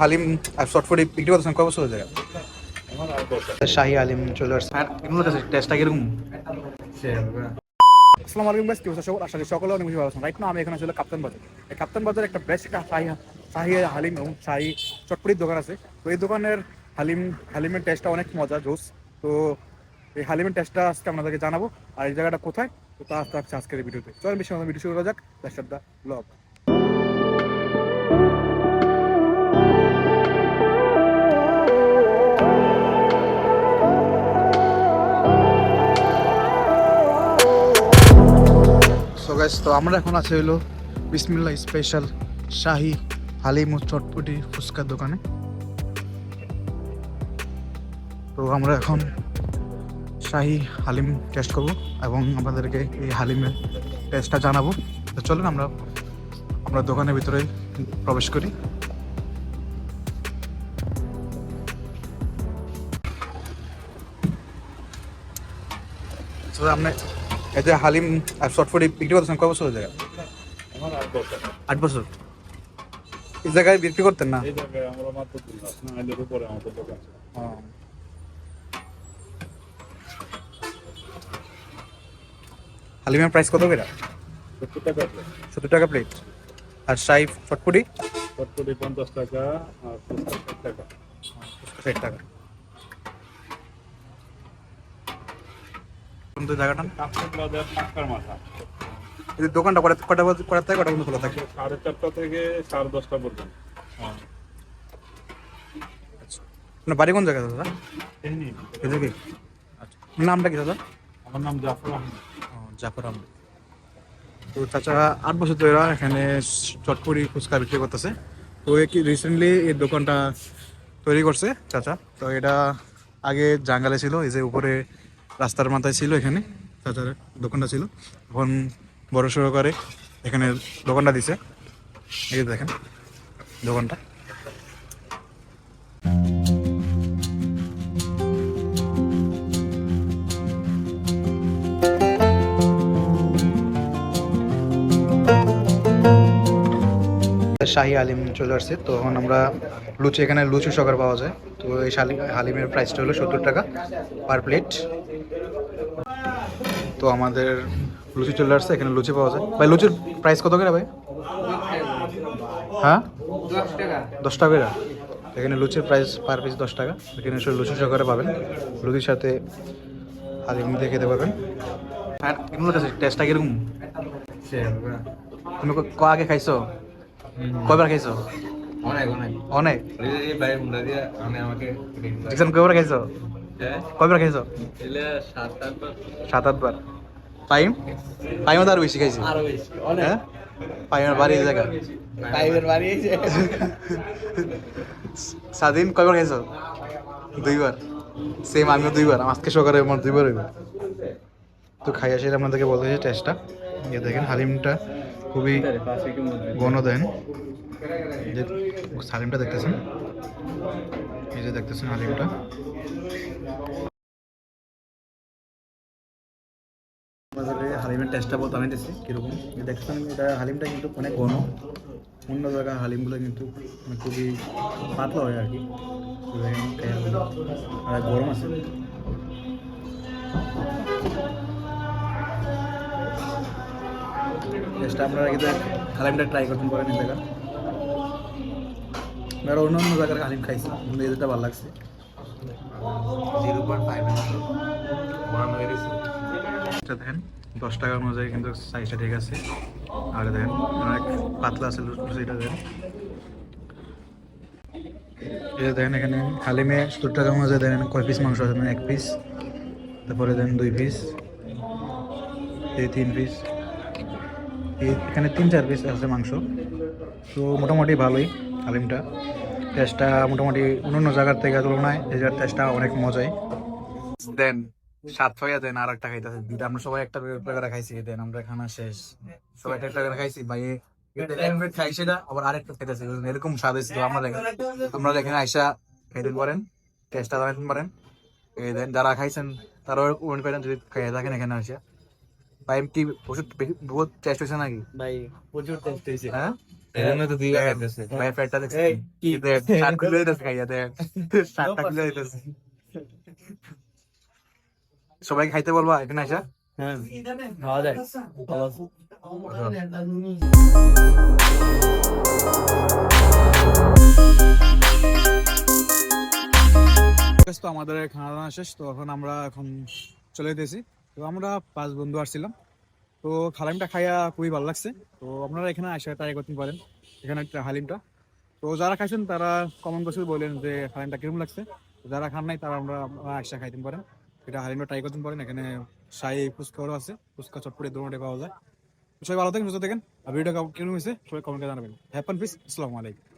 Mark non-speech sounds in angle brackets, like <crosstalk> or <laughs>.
হালিম আর শর্টফুটি বিক্রি করতেছেন কয় বছর হয়ে যায়? শাহি হালিম চলে আসছে। কাছে টেস্টটা কীরকম? আসসালামু আলাইকুম গাইস কি অবস্থা সবার আশা করি সকলে অনেক বেশি ভালো আছেন। রাইট না আমি এখানে ছিল কাপ্তান বাজার এই কাপ্তান বাজার একটা বেস্ট একটা শাহি শাহি হালিম এবং শাহি চটপটির দোকান আছে। তো এই দোকানের হালিম হালিমের টেস্টটা অনেক মজা জোস তো এই হালিমের টেস্টটা আজকে আপনাদেরকে জানাব। আর এই জায়গাটা কোথায়? তো তা আজকে আজকে আজকের ভিডিওতে। চলেন বেশি আমাদের ভিডিও শুরু করা যাক। দ্য ব্লগ গাইস তো আমরা এখন আছি হলো বিসমিল্লা স্পেশাল শাহি হালিম চটপটি ফুচকার দোকানে। তো আমরা এখন শাহি হালিম টেস্ট করব এবং আপনাদেরকে এই হালিমের টেস্টটা জানাব। তো চলুন আমরা আমরা দোকানের ভিতরে প্রবেশ করি। তো যে হালিম আর শর্টফুটি বিক্রি করতেছেন কয় বছর হয়ে যায় আট বছর। এই জায়গায় বিক্রি করতেন না? হালিমের প্রাইস কত করে? সত্তর টাকা প্লেট আর শাহি চটপটি চটপটি পঞ্চাশ টাকা আর টাকা। ষাট টাকা। কোন তো জায়গাটা? এই দোকানটা কটা কটা বাজে- কটা থেকে কটা পর্যন্ত খোলা থাকে? সাড়ে চারটা থেকে সাড়ে দশটা পর্যন্ত। আপনার বাড়ি কোন জায়গায় দাদা? এদিকে আচ্ছা নামটা কি দাদা? আমার নাম জাফর আহমেদ। জাফর আহমেদ। তো চাচা আট বছর ধরে এখানে চটপটি ফুচকা বিক্রি করতেছে। তো এ কি রিসেন্টলি এই দোকানটা তৈরি করছে চাচা? তো এটা আগে জাঙ্গালে ছিল এই যে উপরে রাস্তার মাথায় ছিল এখানে, চাচার দোকানটা ছিল। এখন বড় সড়ো করে এখানে দোকানটা দিছে। এই দেখেন দোকানটা। শাহি আলিম চলে আসছে। তো এখন আমরা লুচি, এখানে লুচি সকার পাওয়া যায়। তো এই শালি হালিমের প্রাইসটা হলো সত্তর টাকা পার প্লেট তো আমাদের লুচি চলে আসছে এখানে লুচি পাওয়া যায়। ভাই লুচির প্রাইস কত করে ভাই? হ্যাঁ? দশ টাকা। করে এখানে লুচির প্রাইস পার পিস দশ টাকা। এখানে সব লুচি সহকারে পাবেন। লুচির সাথে হালিম দিয়ে খেতে পারবেন। আর টেস্টটা কীরকম? তুমি ক- আগে খাইছো? কয়বার খাইছো? অনেক অনেক। অনেক? আমি কয়বার খাইছো? কয়বার খাইছো? এলে সাত আটবার টাইম টাইমও তো আরও বেশি খাইছি। আরও বেশি হ্যাঁ? টাইমের বাড়ি এই জায়গা। টাইমের বাড়িয়েছে স্বাধীন কয়বার খাইছো? দুইবার। সেম আমিও দুইবার। আজকে সকালে আমার দুইবার হইব তো খাই আসলে আপনাদেরকে বলতে চাই টেস্টটা ইয়ে দেখেন হালিমটা খুবই ঘন দেন। যে হালিমটা দেখতেছেন? এই যে দেখতেছেন হালিমটা। বাজারে হালিমের টেস্টটা বলতে আমি দিচ্ছি কীরকম? এই দেখতেছেন এটা হালিমটা কিন্তু অনেক ঘন। অন্য জায়গার হালিমগুলো কিন্তু মানে খুবই পাতলা হয় আর কি। আর গরম আছে। টেস্টটা আপনারা কিন্তু হালিমটা ট্রাই করতে পারেন এই জায়গা আর অন্য অন্য জায়গার হালিম খাইছি, কিন্তু এদেরটা ভালো লাগছে। জিরো পয়েন্ট ফাইভ হয়ে দেখেন, দশ টাকা অনুযায়ী কিন্তু সাইজটা ঠিক আছে। আর দেখেন অনেক পাতলা আছে লুচিটা দেখেন এটা দেখেন। এখানে হালিমে সত্তর টাকা অনুযায়ী দেখেন কয় পিস মাংস আছে মানে এক পিস তারপরে দেন দুই পিস এই তিন পিস এখানে তিন চার পিস আছে মাংস। তো মোটামুটি ভালোই হালিমটা। টেস্টটা মোটামুটি অন্য জায়গার থেকে তুলনায় জায়গার টেস্টটা অনেক মজাই। দেন সাত ছয়া দেন আর একটা খাইতেছে। দুইটা আমরা সবাই একটা করে খাইছি দেন আমরা খানা শেষ। সবাই একটা একটা করে খাইছি ভাই খাই সেটা আবার আরেকটা খাইতেছে এরকম স্বাদ হয়েছে তো আমরা দেখেন আমরা এখানে আইসা খাইতে পারেন টেস্টটা পারেন। এই দেন যারা খাইছেন তারাও উনি পারেন যদি খাইয়ে থাকেন এখানে আসা ভাই কি ওষুধ বেশি- বহুত টেস্ট হয়েছে নাকি? ভাই প্রচুর টেস্ট হয়েছে। হ্যাঁ? ভাই পেটটা দেখছি। কি? দেখ খুলে দিতেছে খাইয়া দেখ <laughs> খুলে দিতেছে সবাই খাইতে বলবা এখানে আসা। হ্যাঁ খাওয়া যায়। তো আমাদের খাওয়া দাওয়া শেষ তো এখন আমরা এখন চলে যেতেছি। তো আমরা পাঁচ বন্ধু আসছিলাম। তো হালিমটা খাইয়া খুবই ভালো লাগছে। তো আপনারা এখানে আসা ট্রাই করতে পারেন এখানে একটা হালিমটা। তো যারা খাইছেন তারা কমেন্ট বক্সে বলেন যে হালিমটা কীরকম লাগছে। যারা খান নাই তারা আমরা আসা খাইতে পারেন। এটা হালিমটা ট্রাই করতে পারেন। এখানে সাই ফুচকাও আছে। ফুচকা চটপটি দোকানে পাওয়া যায়। সবাই ভালো থাকেন, সুস্থ থাকেন। আর ভিডিওটা কেমন হয়েছে, সবাই কমেন্টে জানাবেন। হ্যাপেন পিস আসসালামু আলাইকুম।